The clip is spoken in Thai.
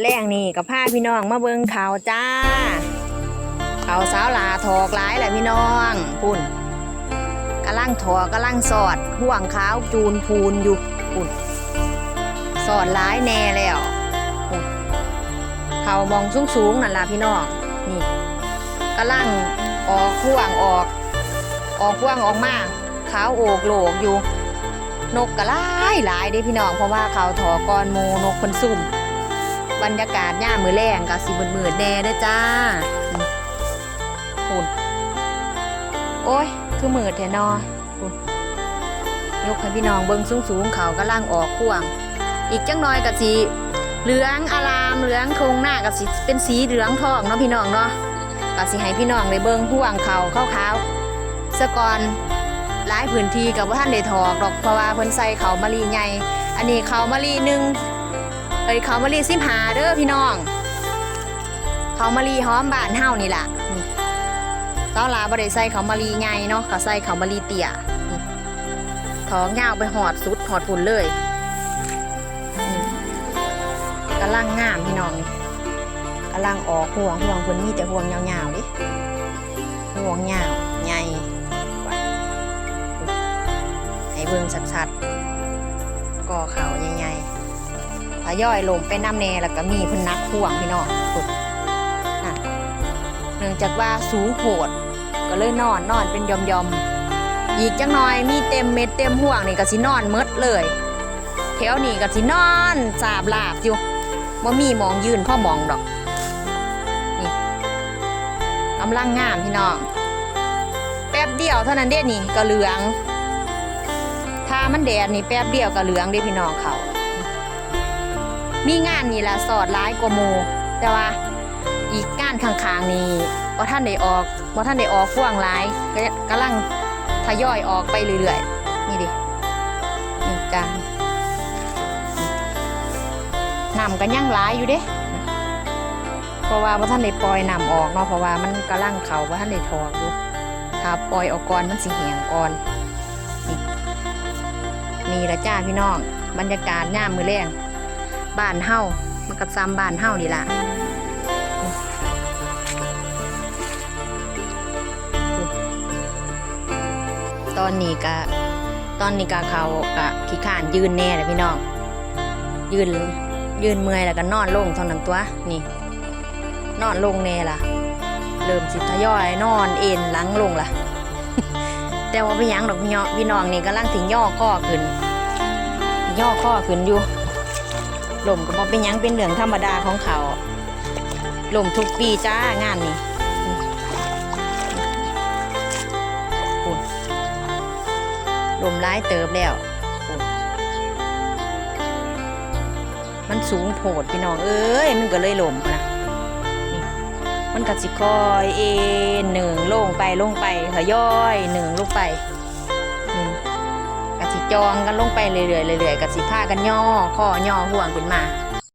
แรงนี่กับผ้าพี่น้องมาเบิ่งข่าวจ้าข่าวสาวลาถอกหลายแหละพี่น้องพุ่นกำลังถอกกำลังสอดห่วงขาวจูนพูนอยู่พุ่นสอดหลายแน่แล้วเขามองสูงๆนั่นล่ะพี่น้องนี่กำลังออกห่วงออก ออกห่วงออกมาขาวโอกโหลกอยู่ นกก็หลายหลายเด้พี่น้องเพราะว่าเขาถอกรหมูนกคนซุ่ม บรรยากาศย่ามมือแรงกับสีมืดๆแน่เด้อจ้าอืมปุ่โอ้ย คือมืดแท้นอปุ่ยกให้พี่น้องเบิ้งสูงๆเขากำลังออกข่วง อีกจังน้อยกับสีเหลืองอารามเหลืองโครงหน้ากับสีเป็นสีเหลืองทองเนาะพี่น้องเนาะกับสีให้พี่น้องได้เบิ้งห่วงเขาเข้าวๆสะกอนหลายพื้นที่กับว่าท่านได้ถอกดอกเพราะว่าเพิ่นใส่เขามะลีใหญ่อันนี้เขามะลีหนึ่ง เอ้ยเขามะลีสิบหาเด้อพี่น้อง เขามะลีหอมบานเฮานี่ล่ะเต้าลาบ่ได้ใส่เขามะลีใหญ่เนาะก็ใส่เขามะลีเตี้ยท้องยาวไปหอดสุดหอดฝุ่นเลยนี่กำลังงามพี่น้องนี่กำลังออกห่วงห่วงเพิ่นมีแต่ห่วงยาวๆดิห่วงยาวใหญ่ให้เบิ่งชัดๆก่อเขาใหญ่ๆ ทยอยลงไปน้ำแน่แล้วก็มีพิ่นนักพ่วงพี่น้องฝึกนะเนื่องจากว่าสูงโผดก็เลยนอนนอนเป็นยอมยอมอีกจังหน่อยมีเต็มเม็ดเต็มห่วงนี่ก็สินอนเมดเลยแถวนี้ก็สินอนสาบลาบอยู่บ่มีมองยืนพ่อมองดอกนี่กำลังงามพี่น้องแป๊บเดียวเท่านั้นเด้นี่ก็เหลืองถ้ามันแดดนี่แป๊บเดียวก็เหลืองเด้พี่น้องเขา มีงานนี่แหละสอดร้ายกว่าโม แต่ว่าอีกงานข้างๆนี่ว่าท่านได้ออกว่าท่านได้ออกฟ่วงร้ายก็กำลังทยอยออกไปเรื่อยๆ นี่ดิ นี่จ้านำกันยังร้ายอยู่เด้ เพราะว่าว่าท่านได้ปล่อยนำออกเนาะ เพราะว่ามันกำลังเขาว่าท่านได้ถอกอยู่ถ้าปล่อยออกก่อนมันสิแหงก่อน นี่นี่ละจ้าพี่น้อง บรรยากาศย่ามมือแรง บ้านเฮามันกับซ้ำบ้านเฮานี่ล่ะตอนนี้ก็ตอนนี้ก็เขาก็ขี้ข้านยืนแน่เลยพี่น้องยืนยืนเมื่อยแล้วก็นอนลงเท่านั้นตัวนี่ นอนลงแน่ล่ะ เริ่มสิทยอยนอนเอ็นหลังลงล่ะ แต่ว่าพี่ยังดอกพี่น้องนี่กำลังถึงย่อข้อขึ้น ย่อข้อขึ้นอยู่ ลมก็บอเป็นยังเป็นเรื่องธรรมดาของเขาลมทุกปีจ้างานนี่ปุ่นลมร้ายเติบแล้ว มันสูงโผดพี่น้องเอ้ย มันก็เลยลมนะมันก็สิคอยเอ็นหนึ่งลงไปลงไปทยอยหนึ่งลงไป จองกันลงไปเรื่อยๆเรื่อยๆกะสิพากันย่อข้อย่อห่วงขึ้นมา